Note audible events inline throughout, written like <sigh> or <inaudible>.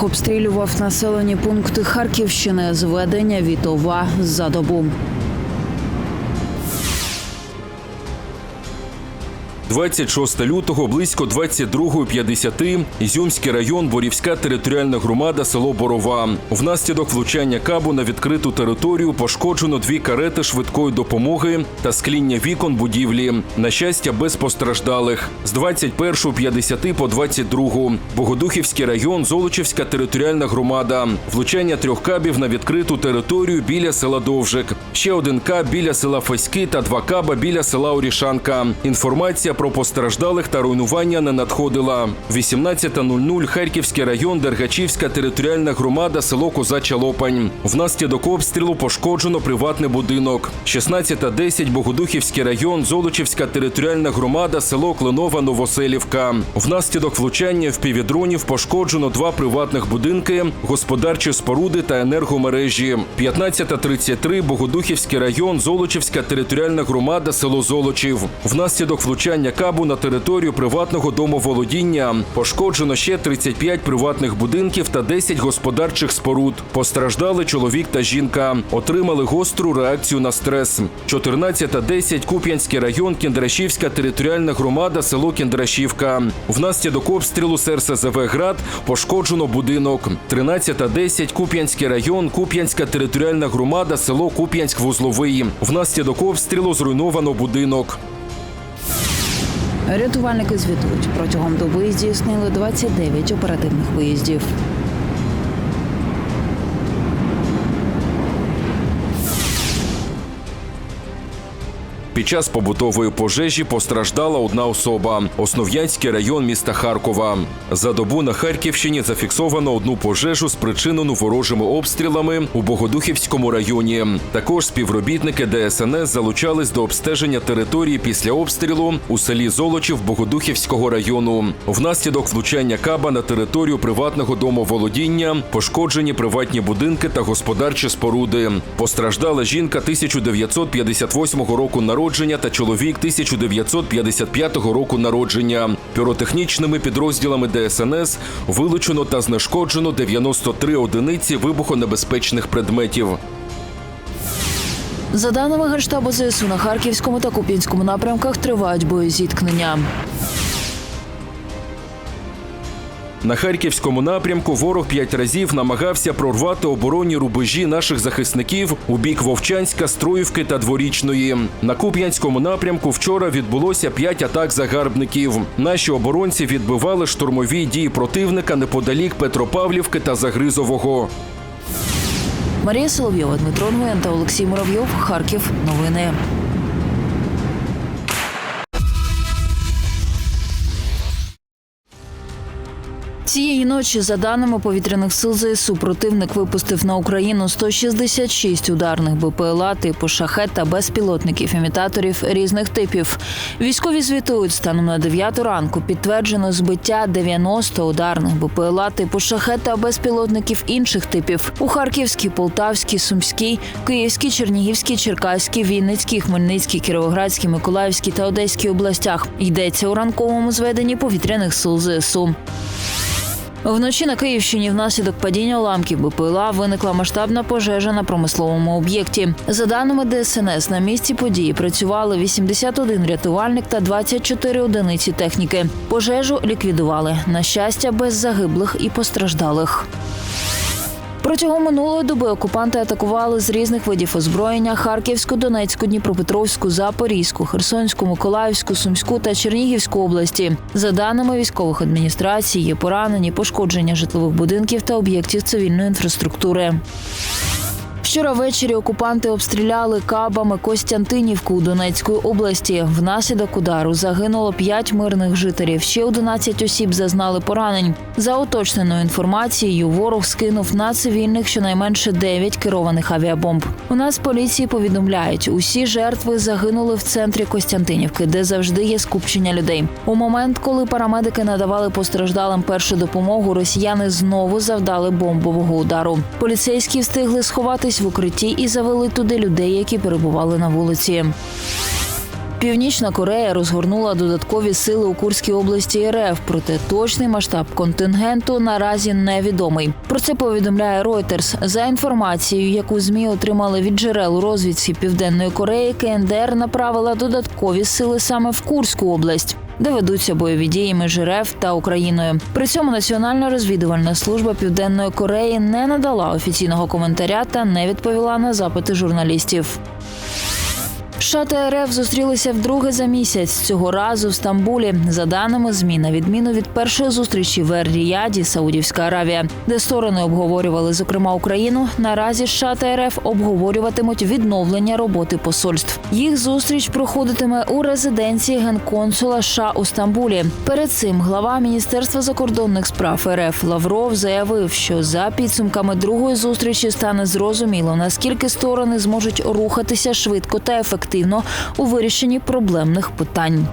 ворог обстрілював населені пункти Харківщини. Зведення Вітова за добу. 26 лютого близько 22.50 Ізюмський район, Борівська територіальна громада, село Борова. Внаслідок влучання кабу на відкриту територію пошкоджено дві карети швидкої допомоги та скління вікон будівлі. На щастя, без постраждалих. З 21.50 по 22 Богодухівський район, Золочівська територіальна громада. Влучання трьох кабів на відкриту територію біля села Довжик. Ще один каб біля села Феськи та два каба біля села Орішанка. Інформація про постраждалих та руйнування не надходила. 18.00 Харківський район, Дергачівська територіальна громада, село Козача Лопань. Внаслідок обстрілу пошкоджено приватний будинок. 16.10 Богодухівський район, Золочівська територіальна громада, село Кленова, Новоселівка. Внаслідок влучання в півдронів пошкоджено два приватних будинки, господарчі споруди та енергомережі. 15.33 Богодухівський район, Золочівська територіальна громада, село Золочів. Внаслідок влучання кабу на територію приватного домоволодіння пошкоджено ще 35 приватних будинків та 10 господарчих споруд. Постраждали чоловік та жінка. Отримали гостру реакцію на стрес. 14.10 Куп'янський район, Кіндрашівська територіальна громада, село Кіндрашівка. Внаслідок обстрілу з РСЗВ «Град» пошкоджено будинок. 13.10 Куп'янський район, Куп'янська територіальна громада, село Куп'янськ-Вузловий. Внаслідок обстрілу зруйновано будинок. Рятувальники звітують протягом доби здійснили 29 оперативних виїздів. Під час побутової пожежі постраждала одна особа Основ'янський район міста Харкова. За добу на Харківщині зафіксовано одну пожежу, спричинену ворожими обстрілами у Богодухівському районі. Також співробітники ДСНС залучались до обстеження території після обстрілу у селі Золочів Богодухівського району. Внаслідок влучання каба на територію приватного домоволодіння пошкоджені приватні будинки та господарчі споруди. Постраждала жінка 1958 року народження та чоловік 1955 року народження. Піротехнічними підрозділами ДСНС вилучено та знешкоджено 93 одиниці вибухонебезпечних предметів. За даними Генштабу ЗСУ на Харківському та Куп'янському напрямках тривають боєзіткнення. На харківському напрямку ворог п'ять разів намагався прорвати оборонні рубежі наших захисників у бік Вовчанська, Строївки та Дворічної. На Куп'янському напрямку вчора відбулося п'ять атак загарбників. Наші оборонці відбивали штурмові дії противника неподалік Петропавлівки та Загризового. Марія Соловйова, Дмитро Нгуєн та Олексій Муравйов. Харків. Новини. Цієї ночі, за даними повітряних сил ЗСУ, противник випустив на Україну 166 ударних БПЛА типу шахет та безпілотників імітаторів різних типів. Військові звітують станом на 9 ранку. Підтверджено збиття 90 ударних БПЛА типу шахет та безпілотників інших типів у Харківській, Полтавській, Сумській, Київській, Чернігівській, Черкаській, Вінницькій, Хмельницькій, Кіровоградській, Миколаївській та Одеській областях. Йдеться у ранковому зведенні повітряних сил ЗСУ. Вночі на Київщині внаслідок падіння уламків БПЛА виникла масштабна пожежа на промисловому об'єкті. За даними ДСНС, на місці події працювали 81 рятувальник та 24 одиниці техніки. Пожежу ліквідували. На щастя, без загиблих і постраждалих. Протягом минулої доби окупанти атакували з різних видів озброєння Харківську, Донецьку, Дніпропетровську, Запорізьку, Херсонську, Миколаївську, Сумську та Чернігівську області. За даними військових адміністрацій, є поранені, пошкодження житлових будинків та об'єктів цивільної інфраструктури. Вчора ввечері окупанти обстріляли кабами Костянтинівку у Донецької області. Внаслідок удару загинуло 5 мирних жителів. Ще 11 осіб зазнали поранень. За уточненою інформацією, ворог скинув на цивільних щонайменше 9 керованих авіабомб. У нас поліції повідомляють, усі жертви загинули в центрі Костянтинівки, де завжди є скупчення людей. У момент, коли парамедики надавали постраждалим першу допомогу, росіяни знову завдали бомбового удару. Поліцейські встигли сховатись в укритті і завели туди людей, які перебували на вулиці. Північна Корея розгорнула додаткові сили у Курській області РФ, проте точний масштаб контингенту наразі невідомий. Про це повідомляє Reuters. За інформацією, яку змі отримали від джерел розвідці Південної Кореї, КНДР направила додаткові сили саме в Курську область. Де ведуться бойові дії між РФ та Україною. При цьому Національна розвідувальна служба Південної Кореї не надала офіційного коментаря та не відповіла на запити журналістів. США та РФ зустрілися вдруге за місяць цього разу в Стамбулі. За даними ЗМІ, на відміну від першої зустрічі в Ер-Ріяді, Саудівська Аравія, де сторони обговорювали зокрема Україну. Наразі США та РФ обговорюватимуть відновлення роботи посольств. Їх зустріч проходитиме у резиденції генконсула США у Стамбулі. Перед цим глава міністерства закордонних справ РФ Лавров заявив, що за підсумками другої зустрічі стане зрозуміло, наскільки сторони зможуть рухатися швидко та ефективно у вирішенні проблемних питань.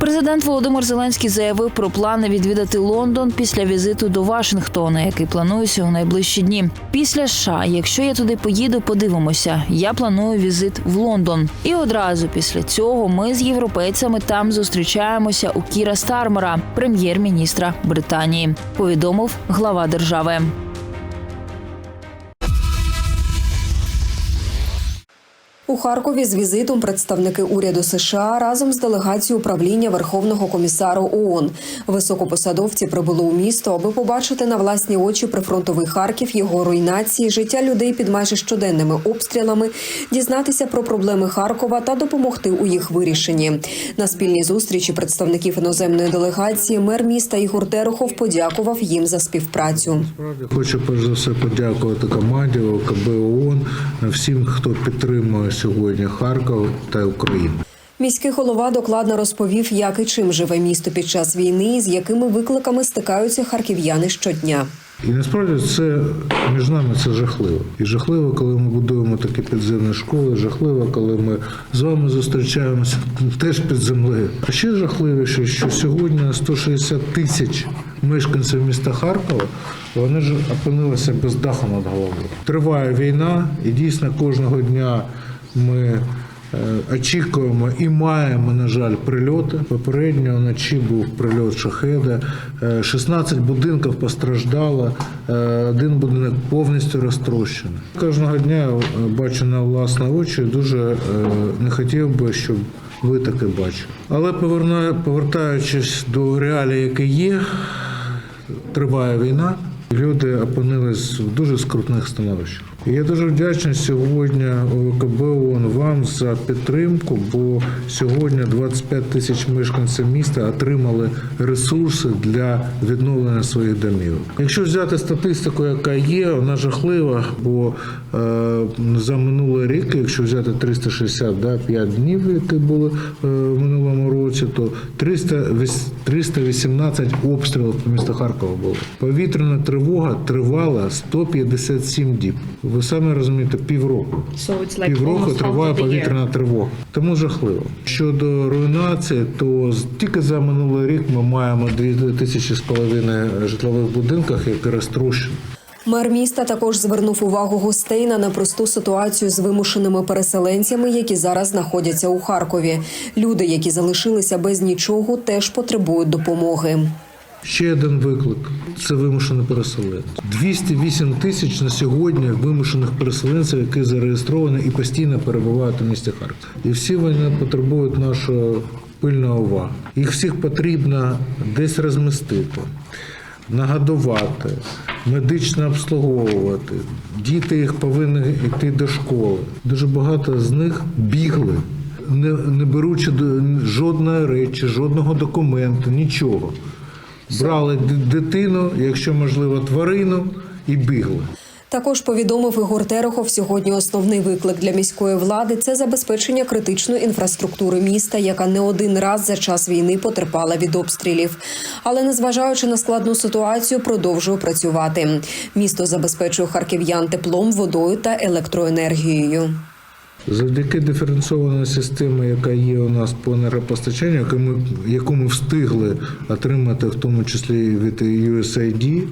Президент Володимир Зеленський заявив про плани відвідати Лондон після візиту до Вашингтона, який планується у найближчі дні. Після США, якщо я туди поїду, подивимося. Я планую візит в Лондон. І одразу після цього ми з європейцями там зустрічаємося у Кіра Стармера, прем'єр-міністра Британії. Повідомив глава держави. У Харкові з візитом представники уряду США разом з делегацією управління Верховного комісару ООН. Високопосадовці прибули у місто, аби побачити на власні очі прифронтовий Харків, його руйнації, життя людей під майже щоденними обстрілами, дізнатися про проблеми Харкова та допомогти у їх вирішенні. На спільній зустрічі представників іноземної делегації мер міста Ігор Терехов подякував їм за співпрацю. Хочу перш за все подякувати команді ОКБ ООН, всім, хто підтримує сьогодні Харків та Україну. Міський голова докладно розповів, як і чим живе місто під час війни, і з якими викликами стикаються харків'яни щодня. І насправді це між нами це жахливо. І жахливо, коли ми будуємо такі підземні школи. Жахливо, коли ми з вами зустрічаємося <laughs> теж під землею. А ще жахливіше, що сьогодні 160 тисяч мешканців міста Харкова вони ж опинилися без даху над головою. Триває війна, і дійсно кожного дня ми. Е, Очікуємо і маємо, на жаль, прильоти. Попередньо вночі був прильот шахеда. Е, 16 будинків постраждало, е, один будинок повністю розтрощений. Кожного дня е, бачу на власні очі. Дуже е, не хотів би, щоб ви таке бачили. Але повертаючись до реалій, які є, триває війна. Люди опинились в дуже скрутних становищах. І я дуже вдячний сьогодні ОКБ ООН вам за підтримку, бо сьогодні 25 тисяч мешканців міста отримали ресурси для відновлення своїх домів. Якщо взяти статистику, яка є, вона жахлива, бо е, за минулий рік, якщо взяти 365 днів, які були е, в минулому році, то 300, віс- 318 обстрілів по місту Харкова було. Повітряна тривога тривала 157 діб. Ви самі розумієте, півроку. So like Півроку триває повітряна тривога. Тому жахливо. Щодо руйнації, то тільки за минулий рік ми маємо 2 тисячі з половиною житлових будинків, які розтрощені. Мер міста також звернув увагу гостей на непросту ситуацію з вимушеними переселенцями, які зараз знаходяться у Харкові. Люди, які залишилися без нічого, теж потребують допомоги. Ще один виклик це вимушені переселенці. 208 тисяч на сьогодні вимушених переселенців, які зареєстровані і постійно перебувають у місті Харків. І всі вони потребують нашої пильної уваги. Їх всіх потрібно десь розмістити, нагодувати, медично обслуговувати. Діти їх повинні йти до школи. Дуже багато з них бігли. Не, не беручи жодної речі, жодного документу, нічого. Брали дитину, якщо можливо, тварину, і бігли. Також повідомив Ігор Терехов, сьогодні основний виклик для міської влади це забезпечення критичної інфраструктури міста, яка не один раз за час війни потерпала від обстрілів. Але незважаючи на складну ситуацію, продовжує працювати. Місто забезпечує харків'ян теплом, водою та електроенергією. Завдяки диференційованій системі, яка є у нас по енергопостачанню, яку ми, яку ми встигли отримати, в тому числі від USAID,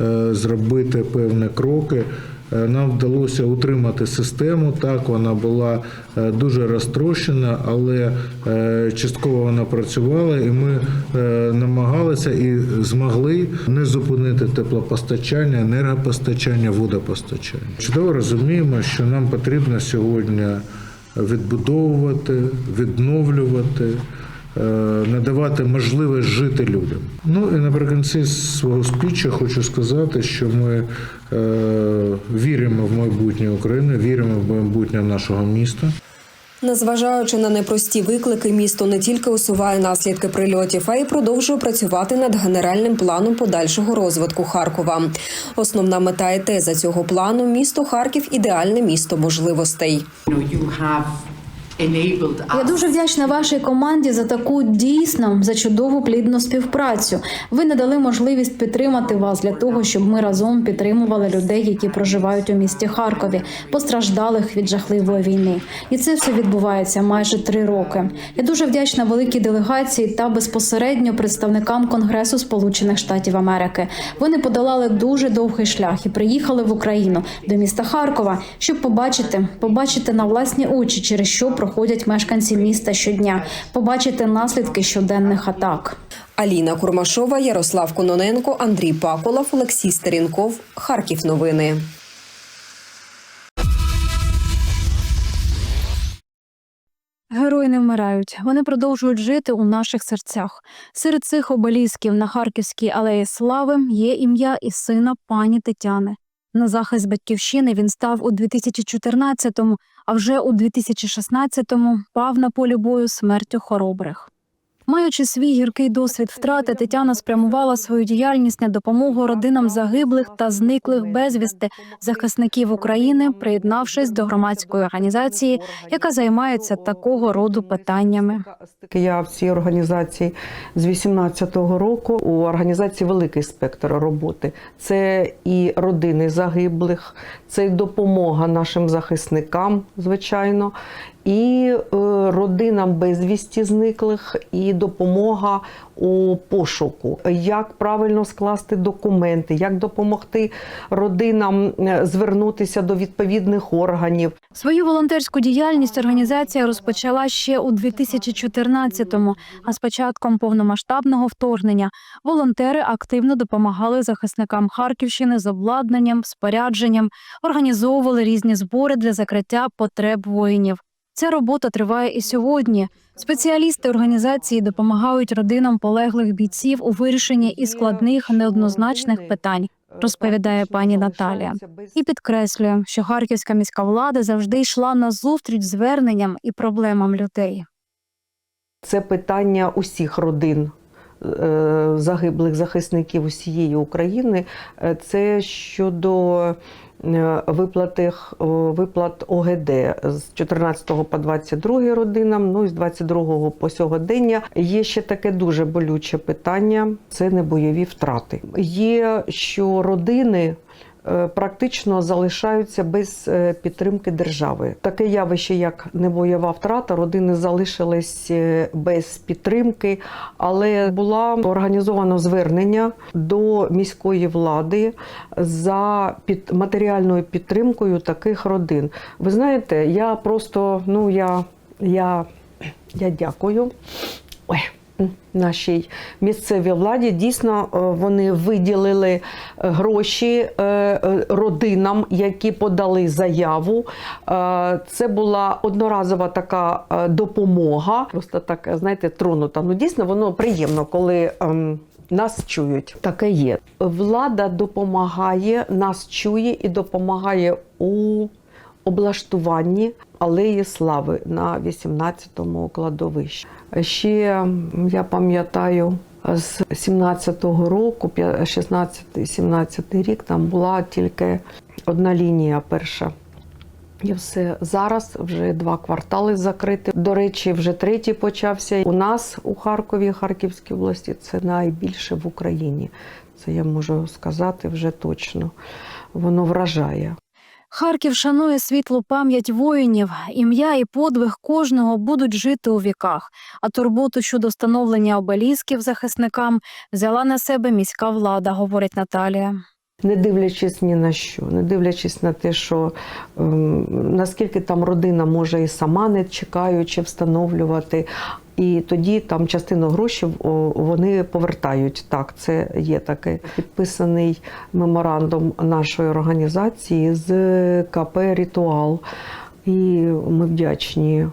е, зробити певні кроки. Е, Нам вдалося утримати систему. Так, вона була е, дуже розтрощена, але е, частково вона працювала, і ми намагалися і змогли не зупинити теплопостачання, енергопостачання, водопостачання. Чудово розуміємо, що нам потрібно сьогодні відбудовувати, відновлювати. Е, Надавати можливість жити людям. Ну і наприкінці свого спіча хочу сказати, що ми е, віримо в майбутнє України, віримо в майбутнє нашого міста. Незважаючи на непрості виклики, місто не тільки усуває наслідки прильотів, а й продовжує працювати над генеральним планом подальшого розвитку Харкова. Основна мета і теза цього плану місто Харків ідеальне місто можливостей. Я дуже вдячна вашій команді за таку дійсно за чудову плідну співпрацю. Ви надали можливість підтримати вас для того, щоб ми разом підтримували людей, які проживають у місті Харкові, постраждалих від жахливої війни. І це все відбувається майже три роки. Я дуже вдячна великій делегації та безпосередньо представникам Конгресу Сполучених Штатів Америки. Вони подолали дуже довгий шлях і приїхали в Україну до міста Харкова, щоб побачити, побачити на власні очі, через що проходять мешканці міста щодня, побачити наслідки щоденних атак. Аліна Курмашова, Ярослав Кононенко, Андрій Паколов, Олексій Старінков. Харків новини. Герої не вмирають. Вони продовжують жити у наших серцях. Серед цих обелісків на Харківській алеї Слави є ім'я і сина пані Тетяни. На захист батьківщини він став у 2014-му, а вже у 2016-му пав на полі бою смертю хоробрих. Маючи свій гіркий досвід втрати, Тетяна спрямувала свою діяльність на допомогу родинам загиблих та зниклих безвісти захисників України, приєднавшись до громадської організації, яка займається такого роду питаннями. Я в цій організації з 18-го року. У організації великий спектр роботи. Це і родини загиблих, це і допомога нашим захисникам, звичайно, і е, родинам безвісті зниклих, і допомога у пошуку. Як правильно скласти документи, як допомогти родинам е, звернутися до відповідних органів. Свою волонтерську діяльність організація розпочала ще у 2014-му, а з початком повномасштабного вторгнення волонтери активно допомагали захисникам Харківщини з обладнанням, спорядженням, організовували різні збори для закриття потреб воїнів. Ця робота триває і сьогодні. Спеціалісти організації допомагають родинам полеглих бійців у вирішенні і складних неоднозначних питань, розповідає пані Наталія. І підкреслює, що харківська міська влада завжди йшла на зустріч зверненням і проблемам людей. Це питання усіх родин е, загиблих захисників усієї України. Е, Це щодо виплати, виплат ОГД з 14 по 22 родинам, ну і з 22 по сьогодення. Є ще таке дуже болюче питання: це небойові втрати. Є, що родини е, практично залишаються без е, підтримки держави. Таке явище, як небойова втрата, родини залишились е, без підтримки, але було організовано звернення до міської влади за під матеріальною підтримкою таких родин. Ви знаєте, я просто ну я, я, я дякую. Ой, нашій місцевій владі дійсно е, вони виділили е, гроші е, родинам, які подали заяву. Це була одноразова така допомога. Просто так, знаєте, тронута. Ну дійсно воно приємно, коли. ем, Нас чують, таке є. Влада допомагає, нас чує і допомагає у облаштуванні алеї слави на 18-му кладовищі. Ще я пам'ятаю. З 17-го року, 16-17 рік, там була тільки одна лінія перша. І все зараз вже два квартали закриті. До речі, вже третій почався. У нас у Харкові, Харківській області, це найбільше в Україні. Це я можу сказати вже точно. Воно вражає. Харків шанує світлу пам'ять воїнів. Ім'я і подвиг кожного будуть жити у віках. А турботу щодо встановлення обелісків захисникам взяла на себе міська влада, говорить Наталія. Не дивлячись ні на що, не дивлячись на те, що ем, наскільки там родина може і сама не чекаючи встановлювати, і тоді там частину грошей вони повертають. Так, це є таке. Підписаний меморандум нашої організації з КП Ритуал. І ми вдячні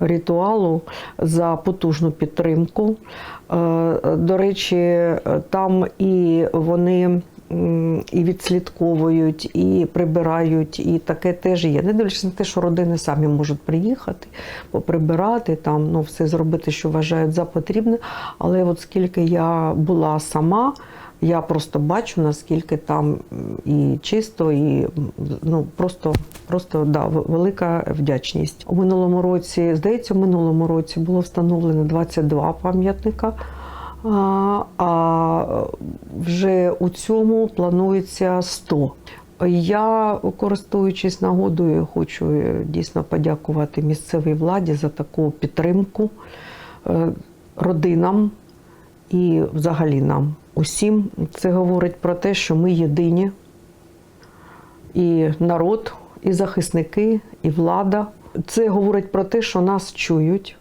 ритуалу за потужну підтримку. Е, До речі, там і вони і відслідковують, і прибирають, і таке теж є. Не дивлячись на те, що родини самі можуть приїхати, поприбирати, там, ну, все зробити, що вважають за потрібне. Але от скільки я була сама, я просто бачу, наскільки там і чисто, і ну просто, просто да, велика вдячність. У минулому році, здається, у минулому році було встановлено 22 пам'ятника. А, вже у цьому планується 100. Я, користуючись нагодою, хочу е, дійсно подякувати місцевій владі за таку підтримку е, родинам і взагалі нам усім. Це говорить про те, що ми єдині, і народ, і захисники, і влада. Це говорить про те, що нас чують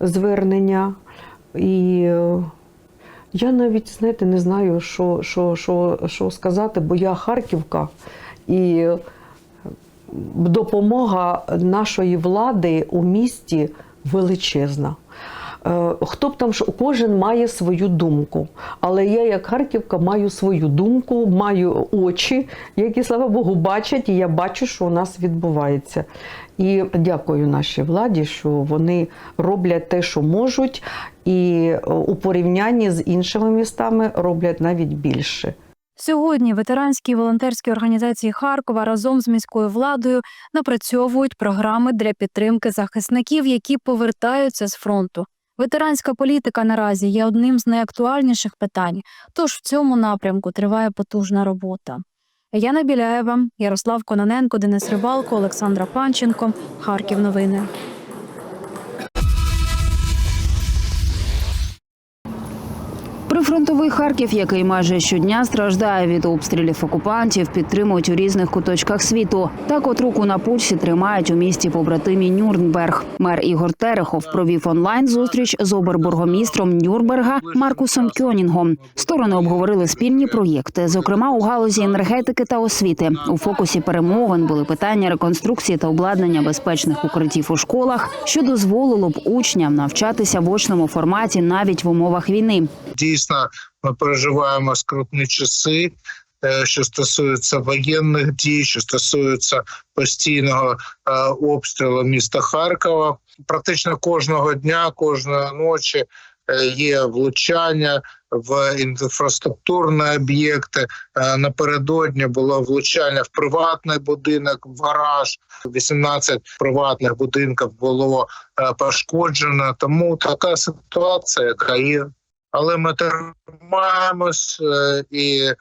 звернення. І е, я навіть, знаєте, не знаю, що, що, що, що сказати, бо я Харківка і допомога нашої влади у місті величезна. Е, Хто б там що, кожен має свою думку. Але я, як Харківка, маю свою думку, маю очі, які, слава Богу, бачать, і я бачу, що у нас відбувається. І дякую нашій владі, що вони роблять те, що можуть, і е, у порівнянні з іншими містами роблять навіть більше. Сьогодні ветеранські волонтерські організації Харкова разом з міською владою напрацьовують програми для підтримки захисників, які повертаються з фронту. Ветеранська політика наразі є одним з найактуальніших питань, тож в цьому напрямку триває потужна робота. Яна Біляєва, Ярослав Кононенко, Денис Рибалко, Олександра Панченко. Харків новини. Прифронтовий Харків, який майже щодня страждає від обстрілів окупантів, підтримують у різних куточках світу. Так от руку на пульсі тримають у місті побратимі Нюрнберг. Мер Ігор Терехов провів онлайн зустріч з обербургомістром Нюрнберга Маркусом Кьонінгом. Сторони обговорили спільні проєкти, зокрема у галузі енергетики та освіти. У фокусі перемовин були питання реконструкції та обладнання безпечних укриттів у школах, що дозволило б учням навчатися в очному форматі навіть в умовах війни. Дійсно, ми переживаємо скрутні часи, е, що стосуються воєнних дій, що стосуються постійного е, обстрілу міста Харкова. Практично кожного дня, кожної ночі е, є влучання в інфраструктурні об'єкти. Напередодні було влучання в приватний будинок, в гараж. 18 приватних будинків було пошкоджено. Тому така ситуація, яка є але ми тримаємось е, і е,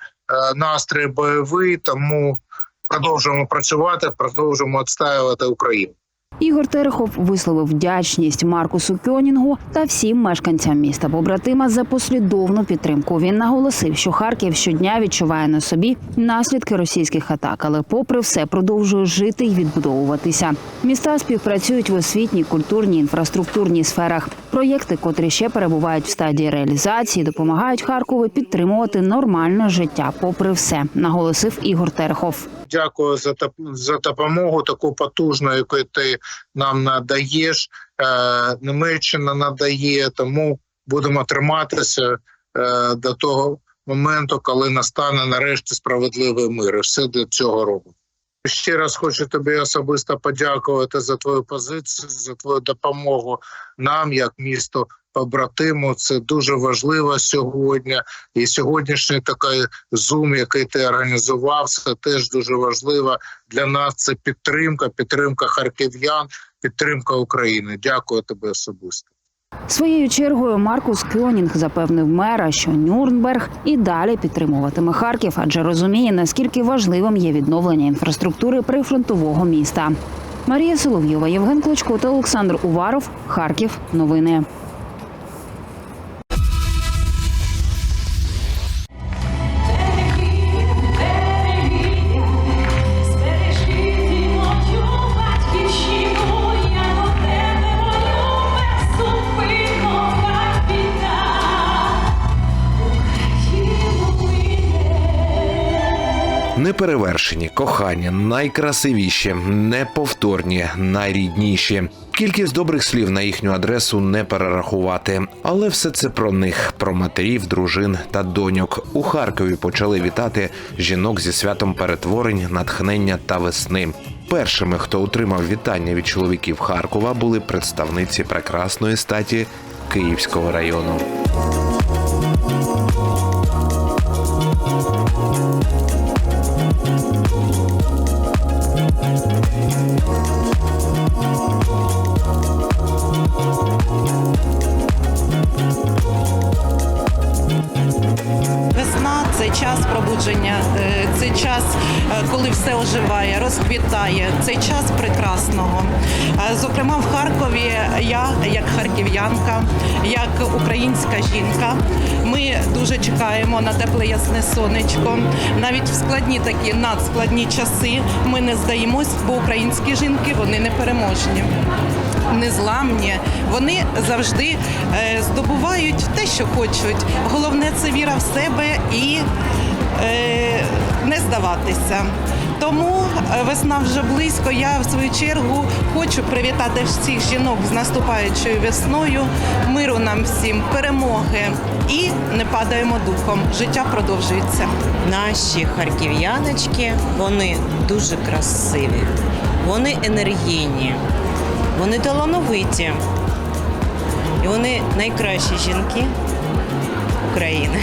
настрій бойовий, тому продовжуємо працювати, продовжуємо відстаювати Україну. Ігор Терехов висловив вдячність Маркусу Кьонінгу та всім мешканцям міста побратима за послідовну підтримку. Він наголосив, що Харків щодня відчуває на собі наслідки російських атак, але, попри все, продовжує жити і відбудовуватися. Міста співпрацюють в освітній, культурній, інфраструктурній сферах. Проєкти, котрі ще перебувають в стадії реалізації, допомагають Харкову підтримувати нормальне життя, попри все, наголосив Ігор Терехов. Дякую за за допомогу, таку потужну, яку ти нам надаєш. Е, Німеччина надає, тому будемо триматися е, до того моменту, коли настане нарешті справедливий мир. І все для цього робимо. Ще раз хочу тобі особисто подякувати за твою позицію, за твою допомогу нам, як місту побратиму. Це дуже важливо сьогодні. І сьогоднішній такий зум, який ти організував, це теж дуже важливо для нас. Це підтримка, підтримка харків'ян, підтримка України. Дякую тобі особисто. Своєю чергою Маркус Кьонінг запевнив мера, що Нюрнберг і далі підтримуватиме Харків, адже розуміє, наскільки важливим є відновлення інфраструктури прифронтового міста. Марія Соловйова, Євген Клочко та Олександр Уваров. Харків. Новини. Неперевершені, кохання, найкрасивіші, неповторні, найрідніші. Кількість добрих слів на їхню адресу не перерахувати. Але все це про них, про матерів, дружин та доньок. У Харкові почали вітати жінок зі святом перетворень, натхнення та весни. Першими, хто отримав вітання від чоловіків Харкова, були представниці прекрасної статі Київського району. Час пробудження, е, це час, е, коли все оживає, розквітає, це час прекрасного. Е, Зокрема, в Харкові я, як харків'янка, як українська жінка, ми дуже чекаємо на тепле ясне сонечко. Навіть в складні такі надскладні часи ми не здаємось, бо українські жінки вони непереможні незламні. Вони завжди здобувають те, що хочуть. Головне це віра в себе і не здаватися. Тому е, весна вже близько. Я в свою чергу хочу привітати всіх жінок з наступаючою весною, миру нам всім, перемоги і не падаємо духом. Життя продовжується. Наші харків'яночки, вони дуже красиві, вони енергійні, вони талановиті. І вони найкращі жінки України.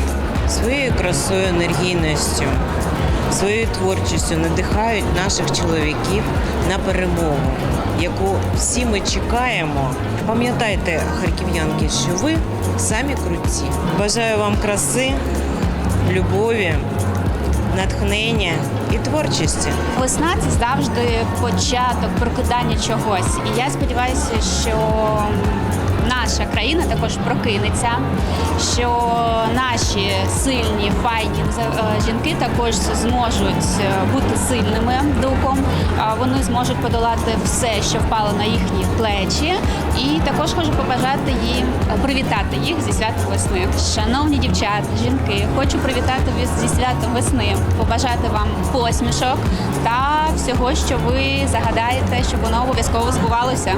Своєю красою, енергійністю, своєю творчістю надихають наших чоловіків на перемогу, яку всі ми чекаємо. Пам'ятайте, харків'янки, що ви самі круті. Бажаю вам краси, любові, натхнення і творчості. Весна це завжди початок прокидання чогось. І я сподіваюся, що наша країна також прокинеться, що наші сильні, файні е, жінки також зможуть е, бути сильними духом. Вони зможуть подолати все, що впало на їхні плечі. І також хочу побажати їм привітати їх зі святом весни. Шановні дівчата, жінки, хочу привітати вас зі святом весни, побажати вам посмішок та всього, що ви загадаєте, щоб воно обов'язково збувалося.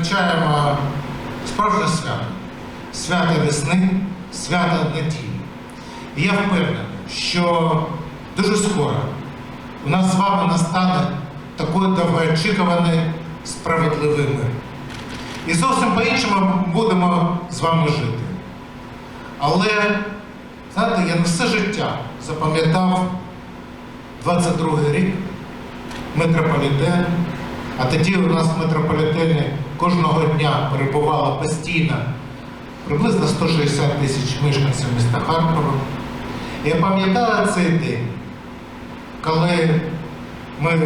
Відзначаємо справжнє свято. Свято весни, свято надії. І я впевнений, що дуже скоро у нас з вами настане такий довгоочікуваний справедливий мир. І зовсім по-іншому будемо з вами жити. Але, знаєте, я на все життя запам'ятав 22-й рік метрополітен, а тоді у нас в метрополітені кожного дня перебувало постійно приблизно 160 тисяч мешканців міста Харкова. Я пам'ятаю цей день, коли ми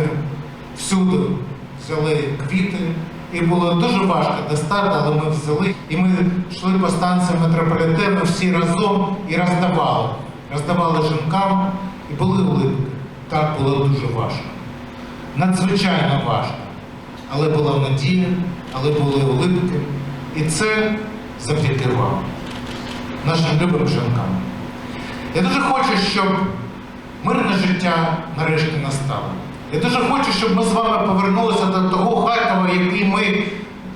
всюди взяли квіти, і було дуже важко достати, але ми взяли. І ми йшли по станції метрополітену всі разом і роздавали. Роздавали жінкам і були улипки. Так було дуже важко. Надзвичайно важко. Але була надія, але були улипки. І це завдяки вам, нашим любим жінкам. Я дуже хочу, щоб мирне життя нарешті настало. Я дуже хочу, щоб ми з вами повернулися до того Харкова, який ми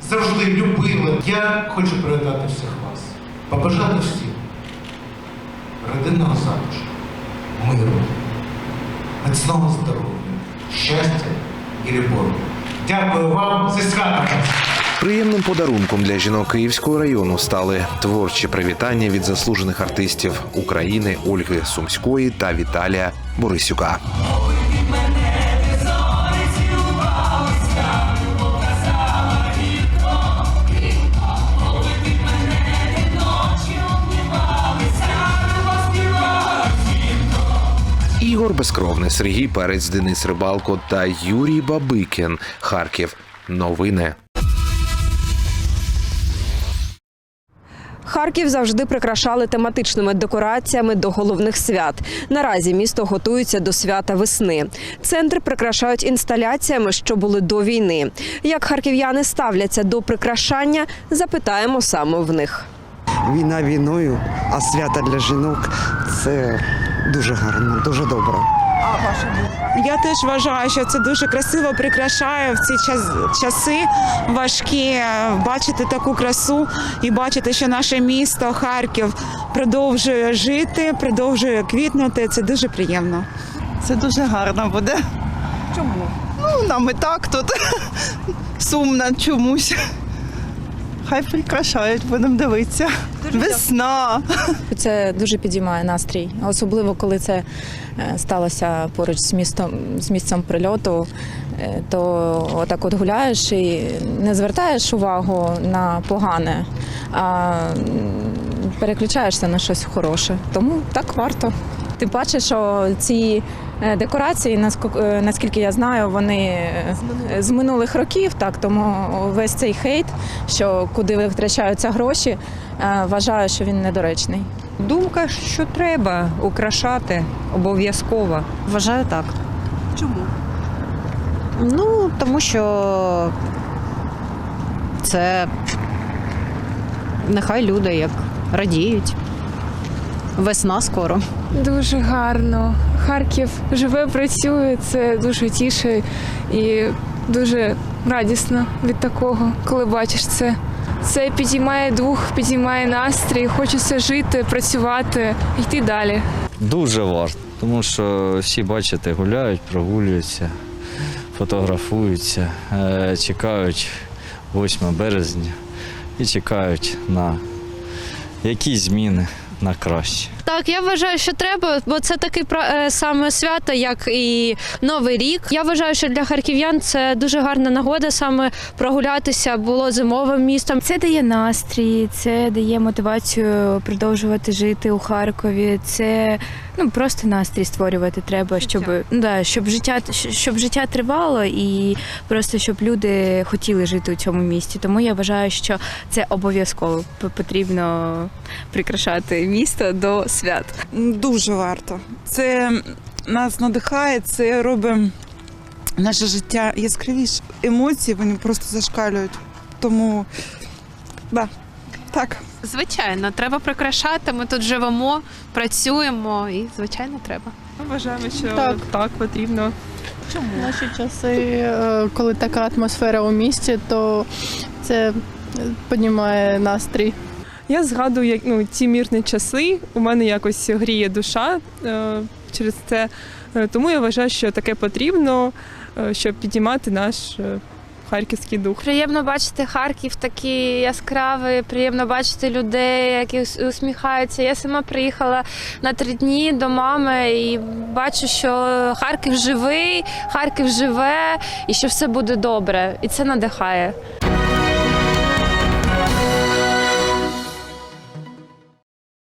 завжди любили. Я хочу привітати всіх вас, побажати всім родинного затишку, миру, міцного здоров'я, щастя і любові. Дякую вам зі святом! Приємним подарунком для жінок Київського району стали творчі привітання від заслужених артистів України Ольги Сумської та Віталія Борисюка. Ігор Безкровний, Сергій Перець, Денис Рибалко та Юрій Бабикін. Харків. Новини. Харків завжди прикрашали тематичними декораціями до головних свят. Наразі місто готується до свята весни. Центр прикрашають інсталяціями, що були до війни. Як харків'яни ставляться до прикрашання, запитаємо саме в них. Війна війною, а свята для жінок це дуже гарно, дуже добре. Я теж вважаю, що це дуже красиво прикрашає в ці час, часи важкі е, бачити таку красу і бачити, що наше місто Харків продовжує жити, продовжує квітнути. Це дуже приємно. Це дуже гарно буде. Чому? Ну, нам і так тут <laughs> сумно чомусь. Хай прикрашають, будемо дивитися. Весна. Це дуже підіймає настрій, особливо коли це е, сталося поруч з містом з місцем прильоту. Е, То отак от гуляєш і не звертаєш увагу на погане, а переключаєшся на щось хороше. Тому так варто. Тим паче, що ці декорації, е, наскільки я знаю, вони е, з минулих років, так тому весь цей хейт, що куди витрачаються гроші, е, вважаю, що він недоречний. Думка, що треба украшати обов'язково. Вважаю так. Чому? Ну, тому що це нехай люди як радіють. Весна скоро. Дуже гарно. Харків живе, працює, це дуже тіше і дуже радісно від такого, коли бачиш це. Це підіймає дух, підіймає настрій, хочеться жити, працювати, йти далі. Дуже варто, тому що всі, бачите, гуляють, прогулюються, фотографуються, е, чекають 8 березня і чекають на якісь зміни на краще. Так, я вважаю, що треба, бо це таке саме свято, як і Новий рік. Я вважаю, що для харків'ян це дуже гарна нагода саме прогулятися було зимовим містом. Це дає настрій, це дає мотивацію продовжувати жити у Харкові. Це ну просто настрій створювати треба, щоб ну, да, щоб життя щоб життя тривало і просто щоб люди хотіли жити у цьому місті. Тому я вважаю, що це обов'язково потрібно прикрашати місто до свят. Дуже варто. Це нас надихає, це робить наше життя яскравіше. Емоції вони просто зашкалюють. Тому да, так. Звичайно, треба прикрашати. Ми тут живемо, працюємо і, звичайно, треба. Ми вважаємо, що Так, так, потрібно. Чому? Наші часи, е, коли така атмосфера у місті, то це піднімає настрій. Я згадую, як ну ті мірні часи. У мене якось гріє душа е, через це. Е, тому я вважаю, що таке потрібно, е, щоб підіймати наш е, харківський дух. Приємно бачити Харків такий яскравий, приємно бачити людей, які усміхаються. Я сама приїхала на три дні до мами і бачу, що Харків живий, Харків живе і що все буде добре. І це надихає.